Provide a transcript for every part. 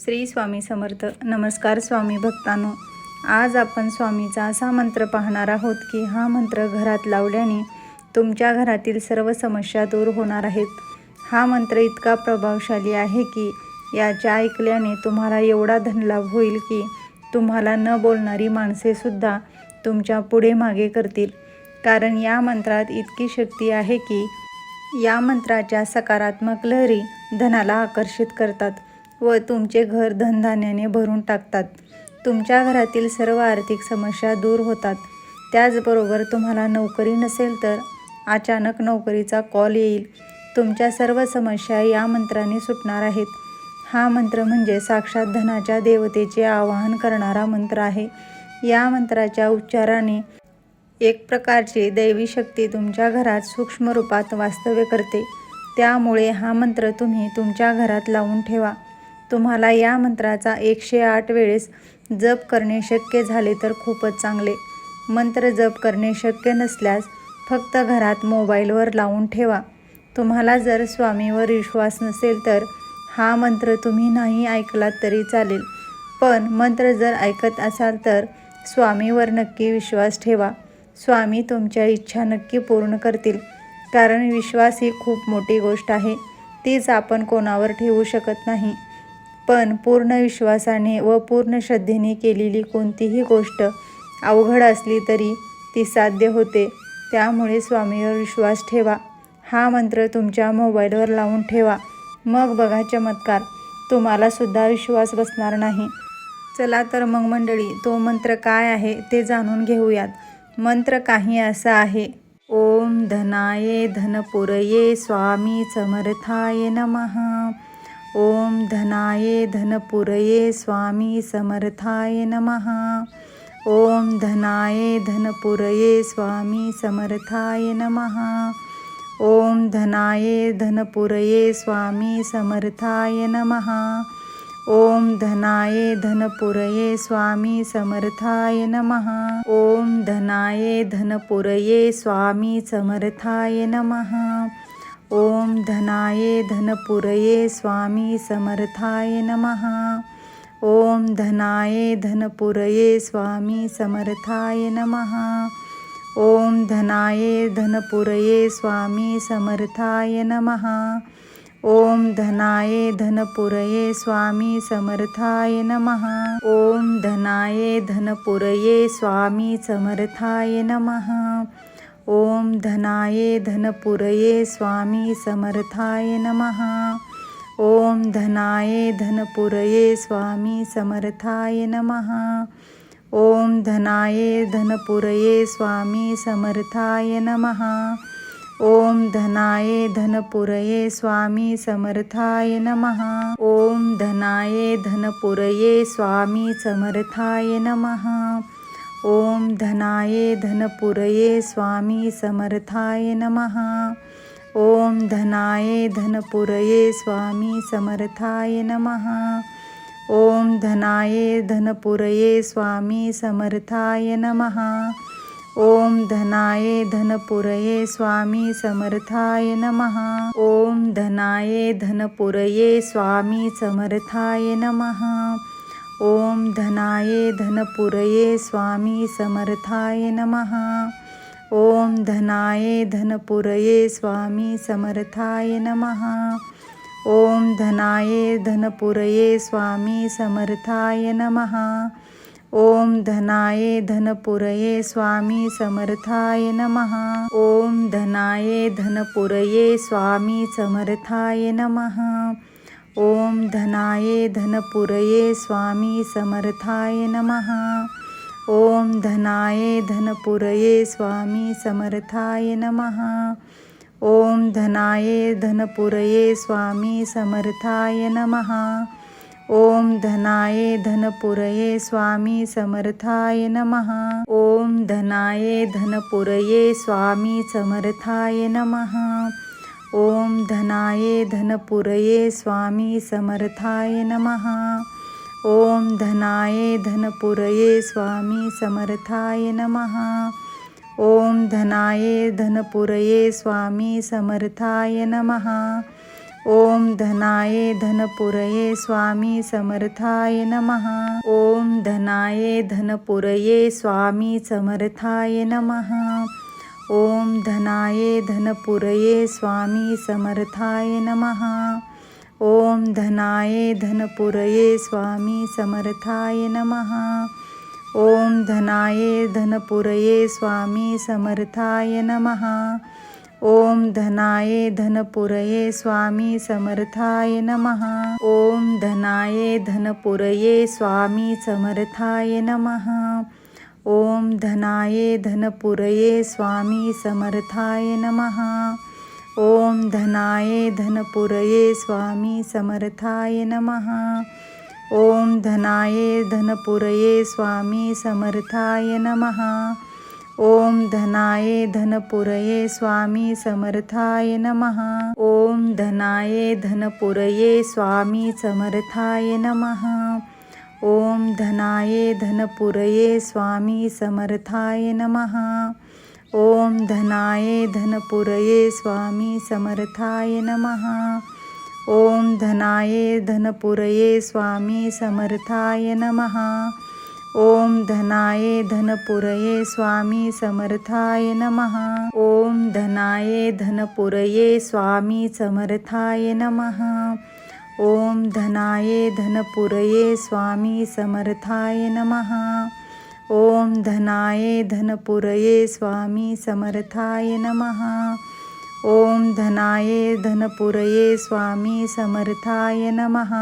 श्री स्वामी समर्थ. नमस्कार स्वामी भक्तांनो. आज आपण स्वामीचा असा मंत्र पाहणार आहोत की हा मंत्र घरात लावल्याने तुमच्या घरातील सर्व समस्या दूर होणार आहेत. हा मंत्र इतका प्रभावशाली आहे की याच्या ऐकल्याने तुम्हाला एवढा धनलाभ होईल की तुम्हाला न बोलणारी माणसेसुद्धा तुमच्यापुढे मागे करतील. कारण या मंत्रात इतकी शक्ती आहे की या मंत्राच्या सकारात्मक लहरी धनाला आकर्षित करतात. व तुमचे घर धनधान्याने भरून टाकतात. तुमच्या घरातील सर्व आर्थिक समस्या दूर होतात. त्याचबरोबर तुम्हाला नोकरी नसेल तर अचानक नोकरीचा कॉल येईल. तुमच्या सर्व समस्या या मंत्राने सुटणार आहेत. हा मंत्र म्हणजे साक्षात धनाच्या देवतेचे आवाहन करणारा मंत्र आहे. या मंत्राच्या उच्चाराने एक प्रकारची दैवी शक्ती तुमच्या घरात सूक्ष्म रूपात वास्तव्य करते. त्यामुळे हा मंत्र तुम्ही तुमच्या घरात लावून ठेवा. तुम्हाला या मंत्राचा एकशे आठ वेळेस जप करणे शक्य झाले तर खूपच चांगले. मंत्र जप करणे शक्य नसल्यास फक्त घरात मोबाईलवर लावून ठेवा. तुम्हाला जर स्वामीवर विश्वास नसेल तर हा मंत्र तुम्ही नाही ऐकलात तरी चालेल. पण मंत्र जर ऐकत असाल तर स्वामीवर नक्की विश्वास ठेवा. स्वामी तुमच्या इच्छा नक्की पूर्ण करतील. कारण विश्वास ही खूप मोठी गोष्ट आहे. तीच आपण कोणावर ठेवू शकत नाही. पण पूर्ण विश्वासाने व पूर्ण श्रद्धेने केलेली कोणतीही गोष्ट अवघड असली तरी ती साध्य होते. त्यामुळे स्वामीवर विश्वास ठेवा. हा मंत्र तुमच्या मोबाईलवर लावून ठेवा. मग बघा चमत्कार. तुम्हालासुद्धा विश्वास बसणार नाही. चला तर मग मंडळी तो मंत्र काय आहे ते जाणून घेऊयात. मंत्र काही असा आहे. ओम धनाये धनपुरये स्वामी समर्थाय नमः. ओम धनाये धनपुरये स्वामी समर्थाय नमः। ओम धनाये धनपुरये स्वामी समर्थाय नमः। ओम धनाये धनपुरये स्वामी समर्थाय नमः। ओम धनाये धनपुरये स्वामी समर्थाय नमः। ओम धनाये धनपुरये स्वामी समर्थाय नमः। ओम धनाये धनपुरये स्वामी समर्थाय नमः। ओम धनाये धनपुरये स्वामी समर्थाय नमः। ओम धनाये धनपुरये स्वामी समर्थाय नमः। ओम धनाये धनपुरये स्वामी समर्थाय नमः। ओम धनाये धनपुरये स्वामी समर्थाय नमः। ओम धनाये धनपुरये स्वामी समर्थाय नमः। ओम धनाये धनपुरये स्वामी समर्थाय नमः। ओम धनाये धनपुरये स्वामी समर्थाय नमः। ओम धनाये धनपुरये स्वामी समर्थाय नमः। ओम धनाये धनपुरये स्वामी समर्थाय नमः। ओम धनाये धनपुरये स्वामी समर्थाय नमः। ओम धनाये धनपुरये स्वामी समर्थाय नमः। ओम धनाये धनपुरये स्वामी समर्थाय नमः। ओम धनाये धनपुरये स्वामी समर्थाय नमः। ओम धनाये धनपुरये स्वामी समर्थाय नमः। ओम धनाये धनपुरये स्वामी समर्थाय नमः। ओम धनाये धनपुरये स्वामी समर्थाय नमः। ओम धनाये धनपुरये स्वामी समर्थाय नमः। ओम धनाये धनपुरये स्वामी समर्थाय नमः। ओम धनाये धनपुरये स्वामी समर्थाय नमः। ओम धनाये धनपुरये स्वामी समर्थाय नमः। ओम धनाये धनपुरये स्वामी समर्थाय नमः। ओम धनाये धनपुरये स्वामी समर्थाय नमः। ओम धनाये धनपुरये स्वामी समर्थाय नमः। ओम धनाये धनपुरये स्वामी समर्थाय नमः। ओम धनाये धनपुरये स्वामी समर्थाय नमः। ओम धनाये धनपुरये स्वामी समर्थाय नमः। ओम धनाये धनपुरये स्वामी समर्थाय नमः। ओम धनाये धनपुरये स्वामी समर्थाय नमः। ओम धनाये धनपुरये स्वामी समर्थाय नमः। ओम धनाये धनपुरये स्वामी समर्थाय नमः। ओम धनाये धनपुरये स्वामी समर्थाय नमः। ओम धनाये धनपुरये स्वामी समर्थाय नमः। ओम धनाये धनपुरये स्वामी समर्थाय नमः। ओम धनाये धनपुरये स्वामी समर्थाय नमः। ओम धनाये धनपुरये स्वामी समर्थाय नमः। ओम धनाये धनपुरये स्वामी समर्थाय नमः। ओम धनाये धनपुरये स्वामी समर्थाय नमः। ओम धनाये धनपुरये स्वामी समर्थाय नमः। ओम धनाये धनपुरये स्वामी समर्थाय नमः। ओम धनाये धनपुरये स्वामी समर्थाय नमः। ओम धनाये धनपुरये स्वामी समर्थाय नमः। ओम धनाये धनपुरये स्वामी समर्थाय नमः। ओम धनाये धनपुरये स्वामी समर्थाय नमः। ओम धनाये धनपुरये स्वामी समर्थाय नमः। ओम धनाये धनपुरये स्वामी समर्थाय नमः। ओम धनाये धनपुरये स्वामी समर्थाय नमः। ओम धनाये धनपुरये स्वामी समर्थाय नमः।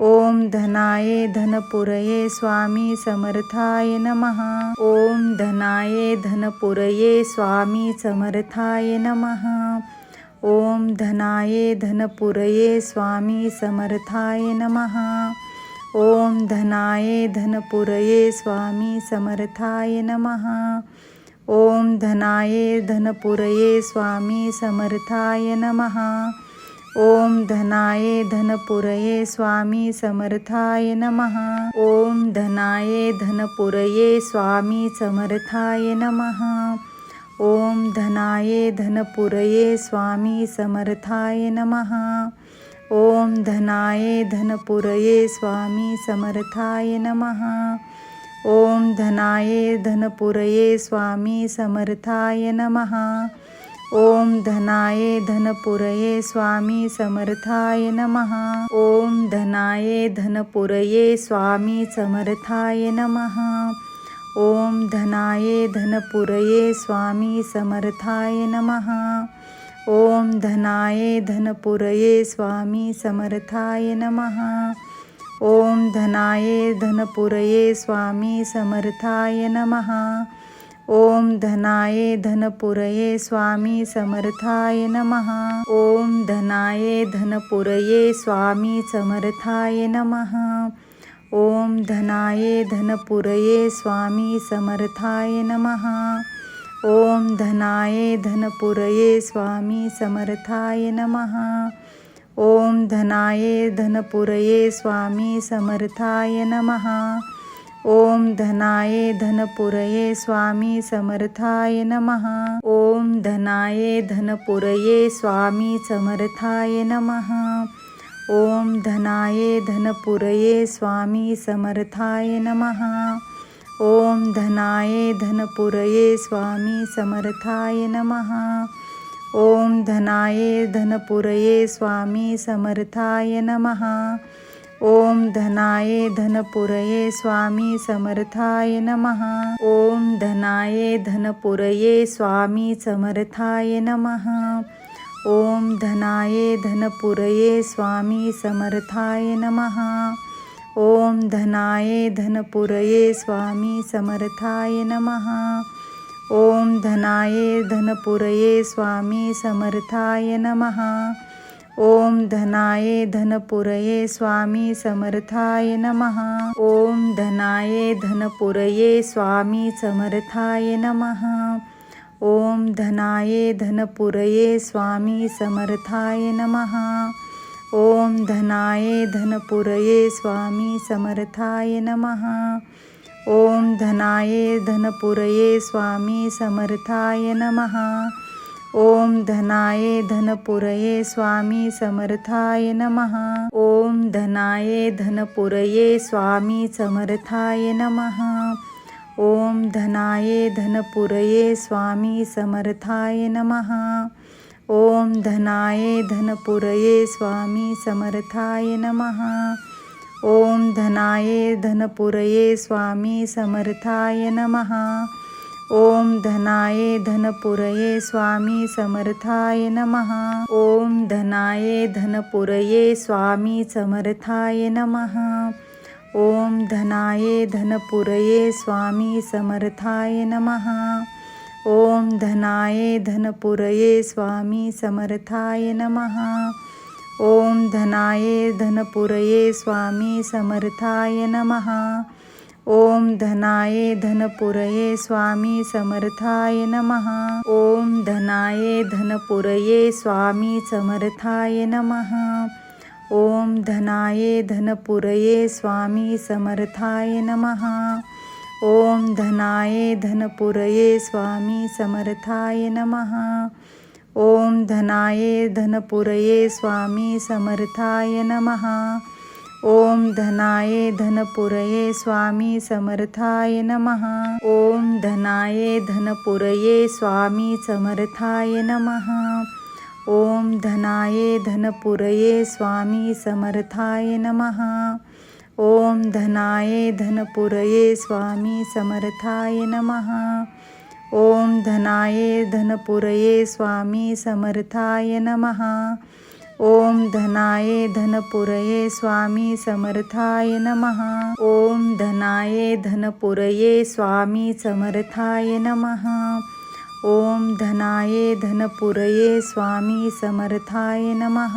ओम धनाये धनपुरये स्वामी समर्थाय नमः। ओम धनाये धनपुरये स्वामी समर्थाय नमः। ओम धनाये धनपुरये स्वामी समर्थाय नमः। ओम धनाये धनपुरये स्वामी समर्थाय नमः। ओम धनाये धनपुरये स्वामी समर्थाय नमः। ओम धनाये धनपुरये स्वामी समर्थाय नमः। ओम धनाये धनपुरये स्वामी समर्थाय नमः। ओम धनाये धनपुरये स्वामी समर्थाय नमः। ओम धनाये धनपुरये स्वामी समर्थाय नमः। ओम धनाये धनपुरये स्वामी समर्थाय नमः। ओम धनाये धनपुरये स्वामी समर्थाय नमः। ओम धनाये धनपुरये स्वामी समर्थाय नमः। ओम धनाये धनपुरये स्वामी समर्थाय नमः। ओम धनाये धनपुरये स्वामी समर्थाय नमः। ओम धनाये धनपुरये स्वामी समर्थाय नमः। ओम धनाये धनपुरये स्वामी समर्थाय नमः। ओम धनाये धनपुरये स्वामी समर्थाय नमः। ओम धनाये धनपुरये स्वामी समर्थाय नमः। ओम धनाये धनपुरये स्वामी समर्थाय नमः। ओम धनाये धनपुरये स्वामी समर्थाय नमः। ओम धनाये धनपुरये स्वामी समर्थाय नमः। ओम धनाये धनपुरये स्वामी समर्थाय नमः। ओम धनाये धनपुरये स्वामी समर्थाय नमः। ओम धनाये धनपुरये स्वामी समर्थाय नमः। ओम धनाये धनपुरये स्वामी समर्थाय नमः। ओम धनाये धनपुरये स्वामी समर्थाय नमः। ओम धनाये धनपुरये स्वामी समर्थाय नमः। ओम धनाये धनपुरये स्वामी समर्थाय नमः। ओम धनाये धनपुरये स्वामी समर्थाय नमः। ओम धनाये धनपुरये स्वामी समर्थाय नमः। ओम धनाये धनपुरये स्वामी समर्थाय नमः। ओम धनाये धनपुरये स्वामी समर्थाय नमः। ओम धनाये धनपुरये स्वामी समर्थाय नमः। ओम धनाये धनपुरये स्वामी समर्थाय नमः। ओम धनाये धनपुरये स्वामी समर्थाय नमः। ओम धनाये धनपुरये स्वामी समर्थाय नमः। ओम धनाये धनपुरये स्वामी समर्थाय नमः। ओम धनाये धनपुरये स्वामी समर्थाय नमः। ओम धनाये धनपुरये स्वामी समर्थाय नमः। ओम धनाये धनपुरये स्वामी समर्थाय नमः। ओम धनाये धनपुरये स्वामी समर्थाय नमः। ओम धनाये धनपुरये स्वामी समर्थाय नमः। ओम धनाये धनपुरये स्वामी समर्थाय नमः। ओम धनाये धनपुरये स्वामी समर्थाय नमः। ओम धनाये धनपुरये स्वामी समर्थाय नमः। ओम धनाये धनपुरये स्वामी समर्थाय नमः। ओम धनाये धनपुरये स्वामी समर्थाय नमः। ओम धनाये धनपुरये स्वामी समर्थाय नमः। ओम धनाये धनपुरये स्वामी समर्थाय नमः। ओम धनाये धनपुरये स्वामी समर्थाय नमः। ओम धनाये धनपुरये स्वामी समर्थाय नमः। ओम धनाये धनपुरये स्वामी समर्थाय नमः। ओम धनाये धनपुरये स्वामी समर्थाय नमः। ओम धनाये धनपुरये स्वामी समर्थाय नमः। ओम धनाये धनपुरये स्वामी समर्थाय नमः। ओम धनाये धनपुरये स्वामी समर्थाय नमः। ओम धनाये धनपुरये स्वामी समर्थाय नमः। ओम धनाये धनपुरये स्वामी समर्थाय नमः।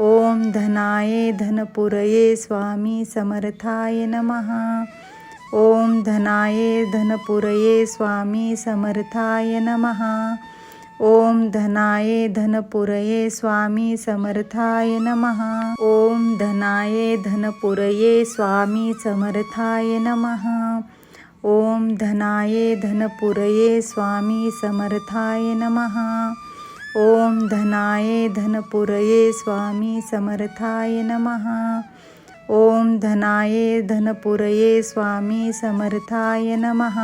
ओम धनाये धनपुरये स्वामी समर्थाय नमः। ओम धनाये धनपुरये स्वामी समर्थाय नमः। ओम धनाये धनपुरये स्वामी समर्थाय नमः। ओम धनाये धनपुरये स्वामी समर्थाय नमः। ओम धनाये धनपुरये स्वामी समर्थाय नमः। ओम धनाये धनपुरये स्वामी समर्थाय नमः। ओम धनाये धनपुरये स्वामी समर्थाय नमः।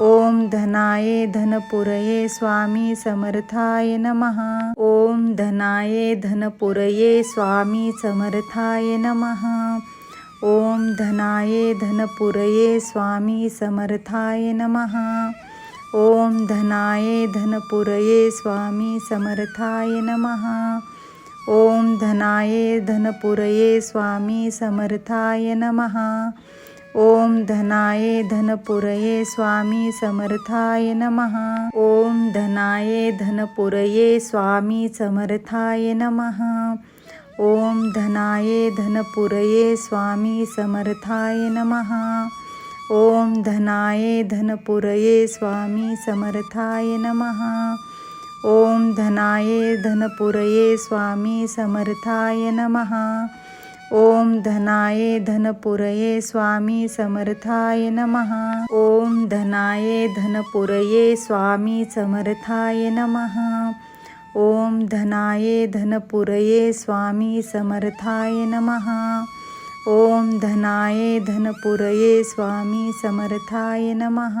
ओम धनाये धनपुरये स्वामी समर्थाय नमः। ओम धनाये धनपुरये स्वामी समर्थाय नमः। ओम धनाये धनपुरये स्वामी समर्थाय नमः। ओम धनाये धनपुरये स्वामी समर्थाय नमः। ओम धनाये धनपुरये स्वामी समर्थाय नमः। ओम धनाये धनपुरये स्वामी समर्थाय नमः। ओम धनाये धनपुरये स्वामी समर्थाय नमः। ओम धनाये धनपुरये स्वामी समर्थाय नमः। ओम धनाये धनपुरये स्वामी समर्थाय नमः। ओम धनाये धनपुरये स्वामी समर्थाय नमः। ओम धनाये धनपुरये स्वामी समर्थाय नमः। ओम धनाये धनपुरये स्वामी समर्थाय नमः। ओम धनाये धनपुरये स्वामी समर्थाय नमः। ओम धनाये धनपुरये स्वामी समर्थाय नमः।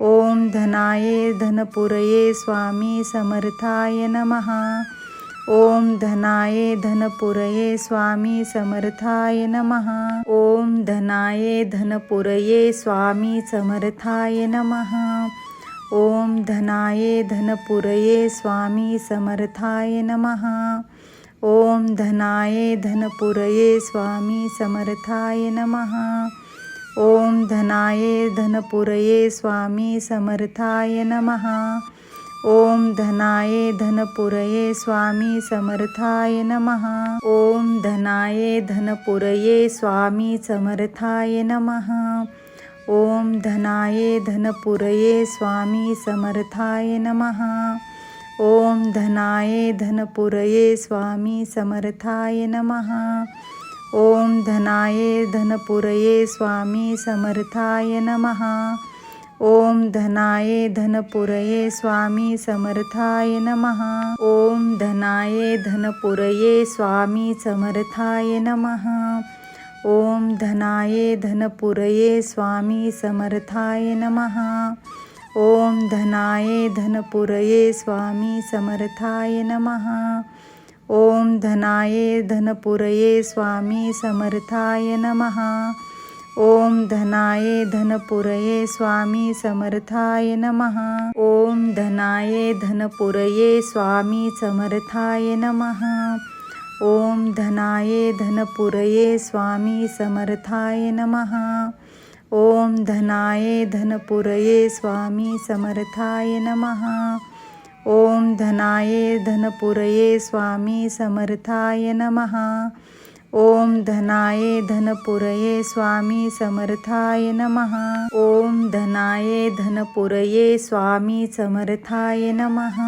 ओम धनाये धनपुरये स्वामी समर्थाय नमः। ओम धनाये धनपुरये स्वामी समर्थाय नमः। ओम धनाये धनपुरये स्वामी समर्थाय नमः। ओम धनाये धनपुरये स्वामी समर्थाय नमः। ओम धनाये धनपुरये स्वामी समर्थाय नमः। ओम धनाये धनपुरये स्वामी समर्थाय नमः। ओम धनाये धनपुरये स्वामी समर्थाय नमः। ओम धनाये धनपुरये स्वामी समर्थाय नमः। ओम धनाये धनपुरये स्वामी समर्थाय नमः। ओम धनाये धनपुरये स्वामी समर्थाय नमः। ओम धनाये धनपुरये स्वामी समर्थाय नमः। ओम धनाये धनपुरये स्वामी समर्थाय नमः। ओम धनाये धनपुरये स्वामी समर्थाय नमः। ओम धनाये धनपुरये स्वामी समर्थाय नमः। ओम धनाये धनपुरये स्वामी समर्थाय नमः। ओम धनाये धनपुरये स्वामी समर्थाय नमः। ओम धनाये धनपुरये स्वामी समर्थाय नमः। ओम धनाये धनपुरये स्वामी समर्थाय नमः। ओम धनाये धनपुरये स्वामी समर्थाय नमः। ओम धनाये धनपुरये स्वामी समर्थाय नमः। ओम धनाये धनपुरये स्वामी समर्थाय नमः। ओम धनाये धनपुरये स्वामी समर्थाय नमः। ओम धनाये धनपुरये स्वामी समर्थाय नमः।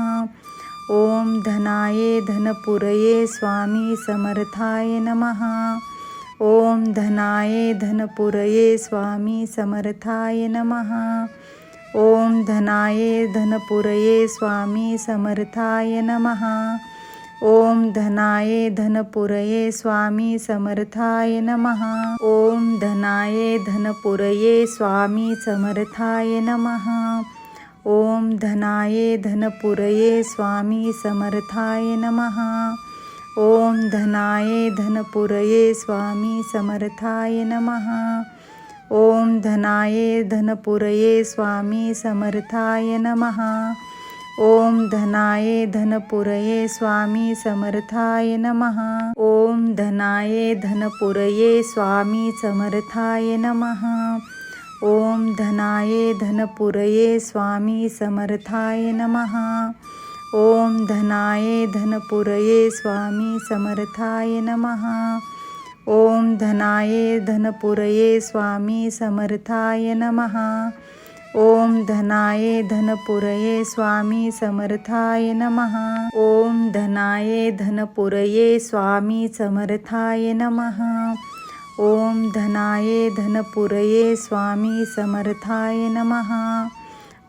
ओम धनाये धनपुरये स्वामी समर्थाय नमः। ओम धनाये धनपुरये स्वामी समर्थाय नमः। ओम धनाये धनपुरये स्वामी समर्थाय नमः। ओम धनाये धनपुरये स्वामी समर्थाय नमः। ओम धनाये धनपुरये स्वामी समर्थाय नमः। ओम धनाये धनपुरये स्वामी समर्थाय नमः। ओम धनाये धनपुरये स्वामी समर्थाय नमः। ओम धनाये धनपुरये स्वामी समर्थाय नमः। ओम धनाये धनपुरये स्वामी समर्थाय नमः। ओम धनाये धनपुरये स्वामी समर्थाय नमः। ओम धनाये धनपुरये स्वामी समर्थाय नमः। ओम धनाये धनपुरये स्वामी समर्थाय नमः। ओम धनाये धनपुरये स्वामी समर्थाय नमः। ओम धनाये धनपुरये स्वामी समर्थाय नमः। ओम धनाये धनपुरये स्वामी समर्थाय नमः। ओम धनाये धनपुरये स्वामी समर्थाय नमः।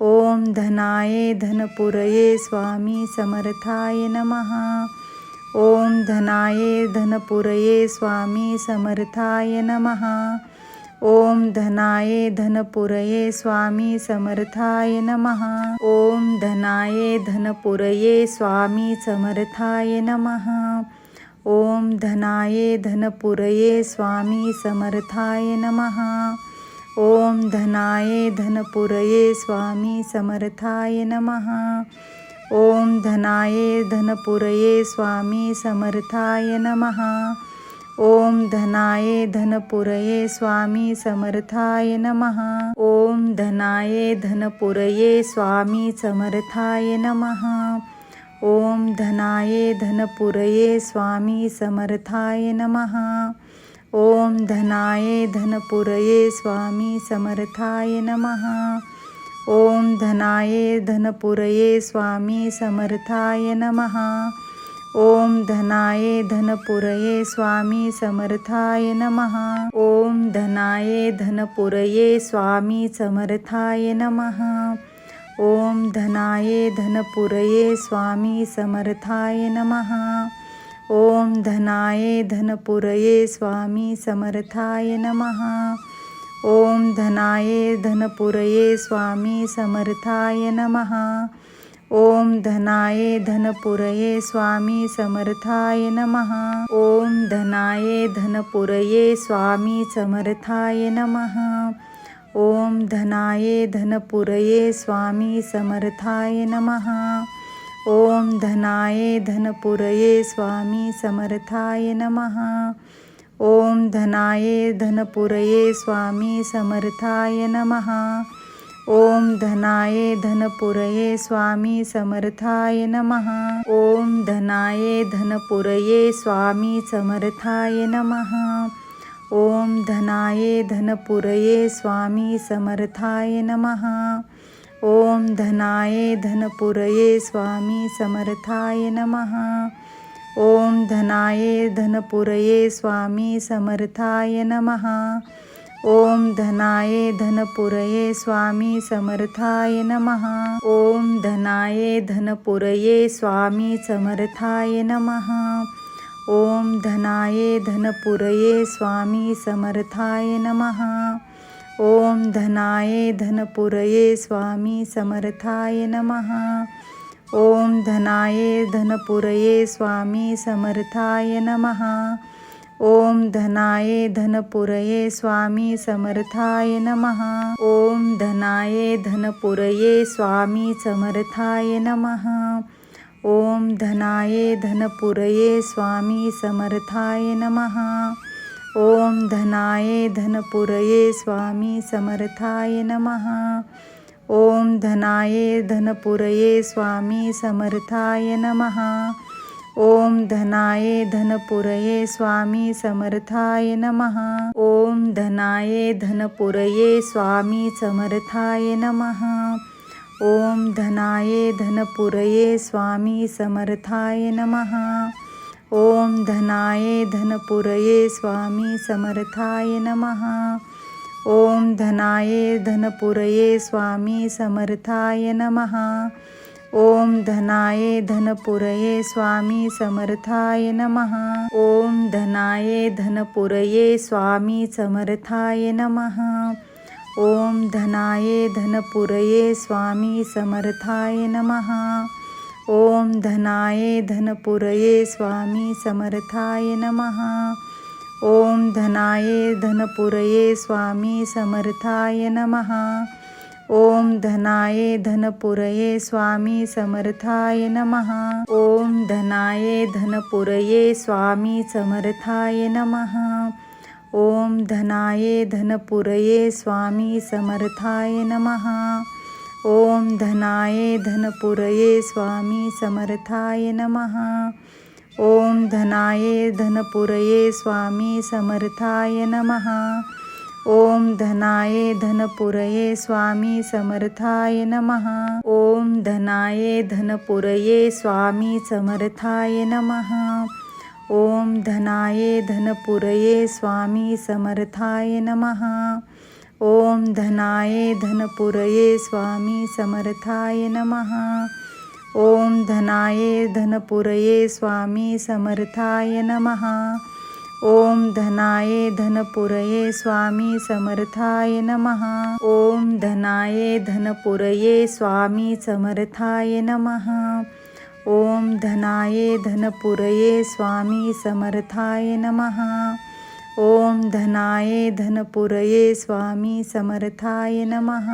ओम धनाये धनपुरये स्वामी समर्थाय नमः। ओम धनाये धनपुरये स्वामी समर्थाय नमः। ओम धनाये धनपुरये स्वामी समर्थाय नमः। ओम धनाये धनपुरये स्वामी समर्थाय नमः। ओम धनाये धनपुरये स्वामी समर्थाय नमः। ओम धनाये धनपुरये स्वामी समर्थाय नमः। ओम धनाये धनपुरये स्वामी समर्थाय नमः। ओम धनाये धनपुरये स्वामी समर्थाय नमः। ओम धनाये धनपुरये स्वामी समर्थाय नमः। ओम धनाये धनपुरये स्वामी समर्थाय नमः। ओम धनाये धनपुरये स्वामी समर्थाय नमः। ओम धनाये धनपुरये स्वामी समर्थाय नमः। ओम धनाये धनपुरये स्वामी समर्थाय नमः। ओम धनाये धनपुरये स्वामी समर्थाय नमः। ओम धनाये धनपुरये स्वामी समर्थाय नमः। ओम धनाये धनपुरये स्वामी समर्थाय नमः। ओम धनाये धनपुरये स्वामी समर्थाय नमः। ओम धनाये धनपुरये स्वामी समर्थाय नमः। ओम धनाये धनपुरये स्वामी समर्थाय नमः। ओम धनाये धनपुरये स्वामी समर्थाय नमः। ओम धनाये धनपुरये स्वामी समर्थाय नमः। ओम धनाये धनपुरये स्वामी समर्थाय नमः। ओम धनाये धनपुरये स्वामी समर्थाय नमः। ओम धनाये धनपुरये स्वामी समर्थाय नमः। ओम धनाये धनपुरये स्वामी समर्थाय नमः। ओम धनाये धनपुरये स्वामी समर्थाय नमः। ओम धनाये धनपुरये स्वामी समर्थाय नमः। ओम धनाये धनपुरये स्वामी समर्थाय नमः। ओम धनाये धनपुरये स्वामी समर्थाय नमः। ओम धनाये धनपुरये स्वामी समर्थाय नमः। ओम धनाये धनपुरये स्वामी समर्थाय नमः। ओम धनाये धनपुरये स्वामी समर्थाय नमः। ओम धनाये धनपुरये स्वामी समर्थाय नमः। ओम धनाये धनपुरये स्वामी समर्थाय नमः। ओम धनाये धनपुरये स्वामी समर्थाय नमः। ओम धनाये धनपुरये स्वामी समर्थाय नमः। ओम धनाये धनपुरये स्वामी समर्थाय नमः। ओम धनाये धनपुरये स्वामी समर्थाय नमः। ओम धनाये धनपुरये स्वामी समर्थाय नमः। ओम धनाये धनपुरये स्वामी समर्थाय नमः। ओम धनाये धनपुरये स्वामी समर्थाय नमः। ओम धनाये धनपुरये स्वामी समर्थाय नमः। ओम धनाये धनपुरये स्वामी समर्थाय नमः। ओम धनाये धनपुरये स्वामी समर्थाय नमः। ओम धनाये धनपुरये स्वामी समर्थाय नमः। ओम धनाये धनपुरये स्वामी समर्थाय नमः। ओम धनाये धनपुरये स्वामी समर्थाय नमः। ओम धनाये धनपुरये स्वामी समर्थाय नमः। ओम धनाये धनपुरये स्वामी समर्थाय नमः। ओम धनाये धनपुरये स्वामी समर्थाय नमः। ओम धनाये धनपुरये स्वामी समर्थाय नमः। ओम धनाये धनपुरये स्वामी समर्थाय नमः। ओम धनाये धनपुरये स्वामी समर्थाय नमः। ओम धनाये धनपुरये स्वामी समर्थाय नमः। ओम धनाये धनपुरये स्वामी समर्थाय नमः। ओम धनाये धनपुरये स्वामी समर्थाय नमः। ओम धनाये धनपुरये स्वामी समर्थाय नमः। ओम धनाये धनपुरये स्वामी समर्थाय नमः। ओम धनाये धनपुरये स्वामी समर्थाय नमः। ओम धनाये धनपुरये स्वामी समर्थाय नमः। ओम धनाये धनपुरये स्वामी समर्थाय नमः।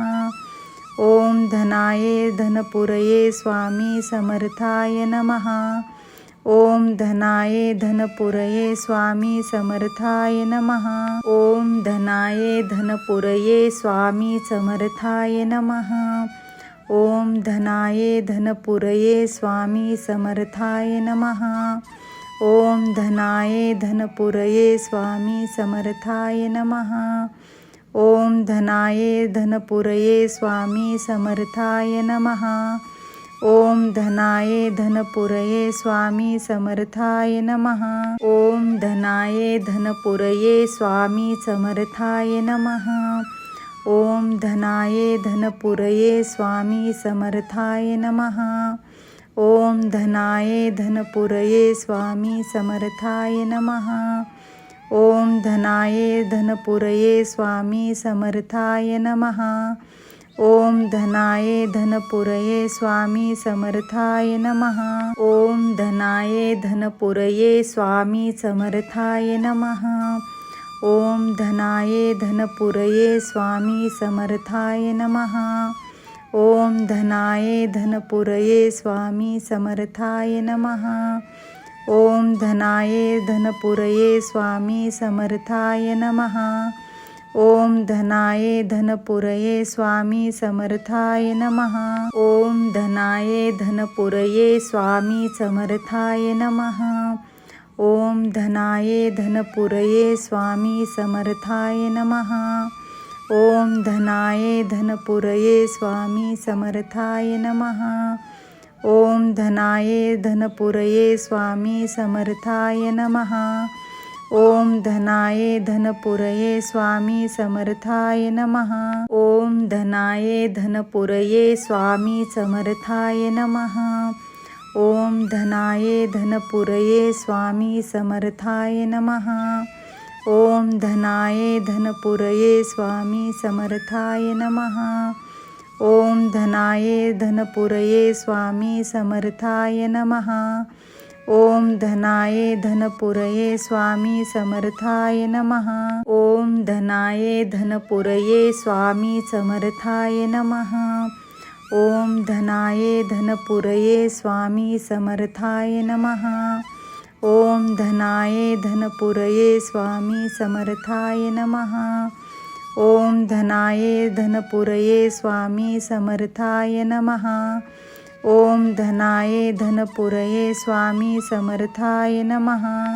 ओम धनाये धनपुरये स्वामी समर्थाय नमः। ओम धनाये धनपुरये स्वामी समर्थाय नमः। ओम धनाये धनपुरये स्वामी समर्थाय नमः। ओम धनाये धनपुरये स्वामी समर्थाय नमः। ओम धनाये धनपुरये स्वामी समर्थाय नमः। ओम धनाये धनपुरये स्वामी समर्थाय नमः। ओम धनाये धनपुरये स्वामी समर्थाय नमः। ओम धनाये धनपुरये स्वामी समर्थाय नमः। ओम धनाये धनपुरये स्वामी समर्थाय नमः। ओम धनाये धनपुरये स्वामी समर्थाय नमः। ओम धनाये धनपुरये स्वामी समर्थाय नमः। ओम धनाये धनपुरये स्वामी समर्थाय नमः। ओम धनाये धनपुरये स्वामी समर्थाय नमः। ओम धनाये धनपुरये स्वामी समर्थाय नमः। ओम धनाये धनपुरये स्वामी समर्थाय नमः। ओम धनाये धनपुरये स्वामी समर्थाय नमः। ओम धनाये धनपुरये स्वामी समर्थाय नमः। ओम धनाये धनपुरये स्वामी समर्थाय नमः। ओम धनाये धनपुरये स्वामी समर्थाय नमः। ओम धनाये धनपुरये स्वामी समर्थाय नमः। ओम धनाये धनपुरये स्वामी समर्थाय नमः। ओम धनाये धनपुरये स्वामी समर्थाय नमः। ओम धनाये धनपुरये स्वामी समर्थाय नमः। ओम धनाये धनपुरये स्वामी समर्थाय नमः। ओम धनाये धनपुरये स्वामी समर्थाय नमः। ओम धनाये धनपुरये स्वामी समर्थाय नमः। ओम धनाये धनपुरये स्वामी समर्थाय नमः। ओम धनाये धनपुरये स्वामी समर्थाय नमः। ओम धनाये धनपुरये स्वामी समर्थाय नमः। ओम धनाये धनपुरये स्वामी समर्थाय नमः। ओम धनाये धनपुरये स्वामी समर्थाय नमः। ओम धनाये धनपुरये स्वामी समर्थाय नमः।